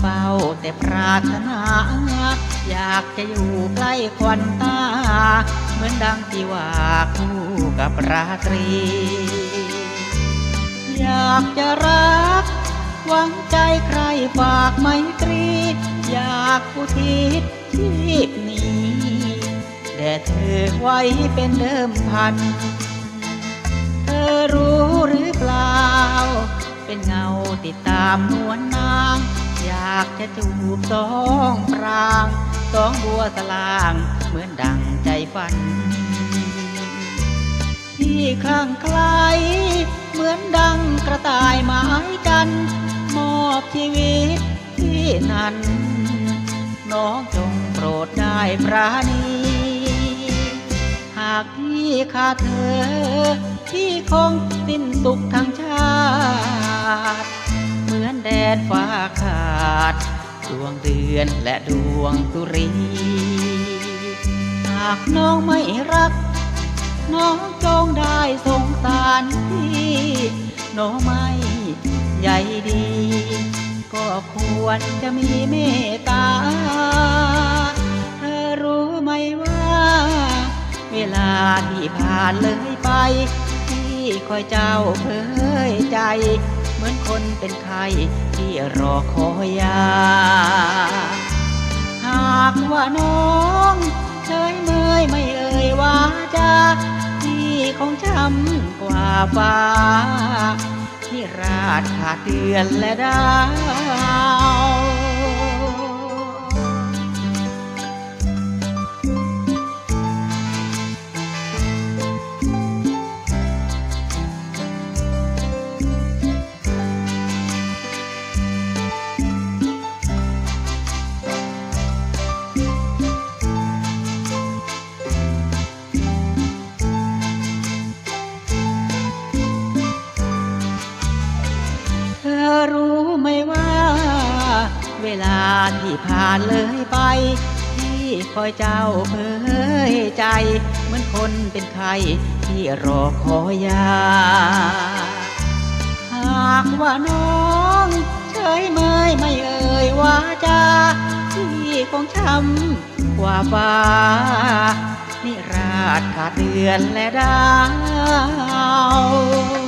เฝ้าแต่ปรารถนา อยากจะอยู่ใกล้ควันตา เหมือนดังที่ว่าคู่กับราตรี อยากจะรัก หวังใจใครฝากไมตรี อยากผู้ทิศชีพนี้แด่เธอไว้เป็นเดิมพัน เธอรู้หรือเปล่า เป็นเงาติดตามนวลนางากจะจูบสองปรางสองบัวสลางเหมือนดังใจฝัน ที่คลั่งไคล้เหมือนดังกระต่ายหมายกันมอบชีวิตที่นั้น น้องจงโปรดได้ปราณีหากพี่ขาดเธอ พี่คงสิ้นสุขทั้งชาติ เหมือนแดนฟ้าขา ดวงเดือนและดวงสุรี หากน้องไม่รัก น้องจงได้สงสารพี่น้องไม่ใหญ่ดี ก็ควรจะมีเมตตา เธอรู้ไหมว่า เวลาที่ผ่านเลยไป ที่คอยเจ้าเผยใจ เหมือนคนเป็นไข้ที่รอคอยยา หากว่าน้องเฉยเมยไม่เอ่ยว่าจาที่ของช้ำกว่าฟ้าที่ราดขาดเดือนและด เวลาที่ผ่านเลยไป ที่คอยเจ้าเผยใจ เหมือนคนเป็นใครที่รอคอยา หากว่าน้องเฉยเมยไม่เอ่ยว่าจาที่ของช้ำกว่าฟ้านิราชขาดเดือนและดาว